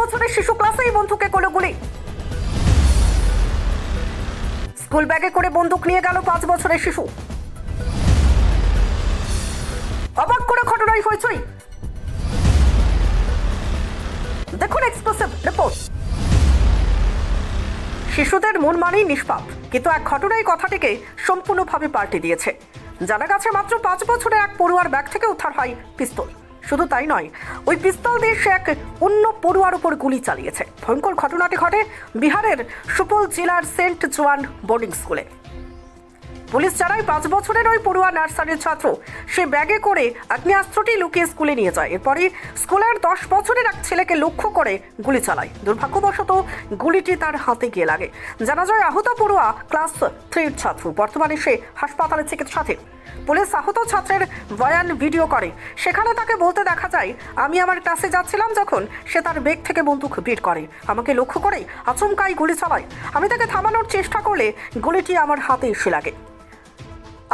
বছরের শিশু ক্লাসেই বন্ধুকে কোলে গুলি। স্কুল ব্যাগে করে বন্দুক নিয়ে গেল পাঁচ বছরের শিশু। অবাক করে ঘটনাই হয়েছই দেখুন এক্সক্লুসিভ রিপোর্ট শিশুদের মন মানেই নিষ্পাপ, কিন্তু এক ঘটনায় কথাটিকে সম্পূর্ণভাবে পাল্টে দিয়েছে। জানা গেছে মাত্র পাঁচ বছরের এক পড়ুয়ার ব্যাগ থেকে উদ্ধার হয় পিস্তল। শুধু তাই নয়, ওই পিস্তল দিয়ে সে এক অন্য পড়ুয়ার উপর গুলি চালিয়েছে। ভয়ঙ্কর ঘটনাটি ঘটে বিহারের সুপল জেলার সেন্ট জোয়ান বোর্ডিং স্কুলে। পুলিশ জানায়, পাঁচ বছরের ওই পড়ুয়া নার্সারির ছাত্র, সে ব্যাগে করে আগ্নেয়াস্ত্রটি লুকিয়ে স্কুলে নিয়ে যায়। এরপরে স্কুলের দশ বছরের এক ছেলেকে লক্ষ্য করে গুলি চালায়। দুর্ভাগ্যবশত গুলিটি তার হাতে গিয়ে লাগে। জানা যায়, আহত পড়ুয়া ক্লাস থ্রির ছাত্র। বর্তমানে সে হাসপাতালে চিকিৎসাধীন। পুলিশ আহত ছাত্রের বয়ান ভিডিও করে। সেখানে তাকে বলতে দেখা যায়, আমি আমার ক্লাসে যাচ্ছিলাম যখন সে তার বেগ থেকে বন্দুক বের করে। আমাকে লক্ষ্য করে আচমকাই গুলি চালায়। আমি তাকে থামানোর চেষ্টা করলে গুলিটি আমার হাতে এসে লাগে।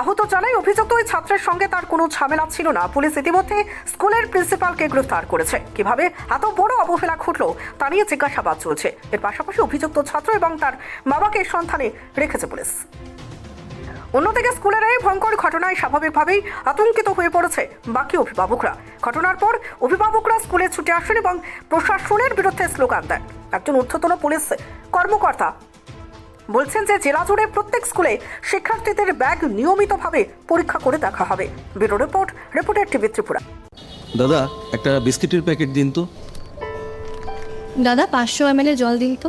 আহত জানাই অভিযুক্ত ওই ছাত্রের সঙ্গে তার কোনো ঝামেলা ছিল না। পুলিশ ইতিমধ্যে স্কুলের প্রিন্সিপালকে গ্রেফতার করেছে। কীভাবে এত বড় অবহেলা ঘটলো তা নিয়ে জিজ্ঞাসাবাদ চলছে। এর পাশাপাশি অভিযুক্ত ছাত্র এবং তার বাবাকে সন্ধানে রেখেছে পুলিশ। অন্যদিকে স্কুলের এই ভয়ঙ্কর ঘটনায় স্বাভাবিকভাবেই আতঙ্কিত হয়ে পড়েছে বাকি অভিভাবকরা। ঘটনার পর অভিভাবকরা স্কুলে ছুটে আসেন এবং প্রশাসনের বিরুদ্ধে স্লোগান দেন। একজন ঊর্ধ্বতন পুলিশ কর্মকর্তা বলছেন যে জেলা জুড়ে প্রত্যেক স্কুলে শিক্ষার্থীদের ব্যাগ নিয়মিতভাবে পরীক্ষা করে দেখা হবে। Bureau report reporter TV Tripura. দাদা একটা বিস্কিটের প্যাকেট দিন তো। দাদা পাঁচশো এম জল দিন তো।